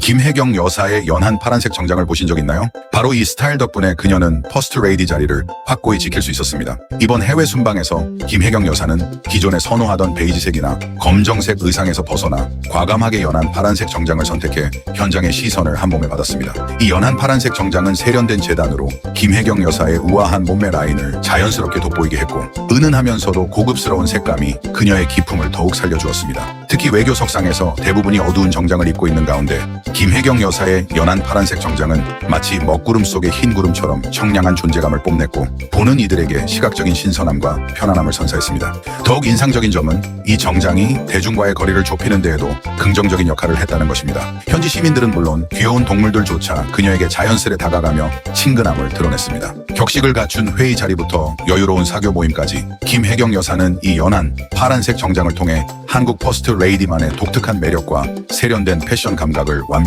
김혜경 여사의 연한 파란색 정장을 보신 적 있나요? 바로 이 스타일 덕분에 그녀는 퍼스트 레이디 자리를 확고히 지킬 수 있었습니다. 이번 해외 순방에서 김혜경 여사는 기존에 선호하던 베이지색이나 검정색 의상에서 벗어나 과감하게 연한 파란색 정장을 선택해 현장의 시선을 한 몸에 받았습니다. 이 연한 파란색 정장은 세련된 재단으로 김혜경 여사의 우아한 몸매 라인을 자연스럽게 돋보이게 했고 은은하면서도 고급스러운 색감이 그녀의 기품을 더욱 살려주었습니다. 특히 외교석상에서 대부분이 어두운 정장을 입고 있는 가운데 김혜경 여사의 연한 파란색 정장은 마치 먹구름 속의 흰 구름처럼 청량한 존재감을 뽐냈고 보는 이들에게 시각적인 신선함과 편안함을 선사했습니다. 더욱 인상적인 점은 이 정장이 대중과의 거리를 좁히는 데에도 긍정적인 역할을 했다는 것입니다. 현지 시민들은 물론 귀여운 동물들조차 그녀에게 자연스레 다가가며 친근함을 드러냈습니다. 격식을 갖춘 회의 자리부터 여유로운 사교 모임까지 김혜경 여사는 이 연한 파란색 정장을 통해 한국 퍼스트 레이디만의 독특한 매력과 세련된 패션 감각을 완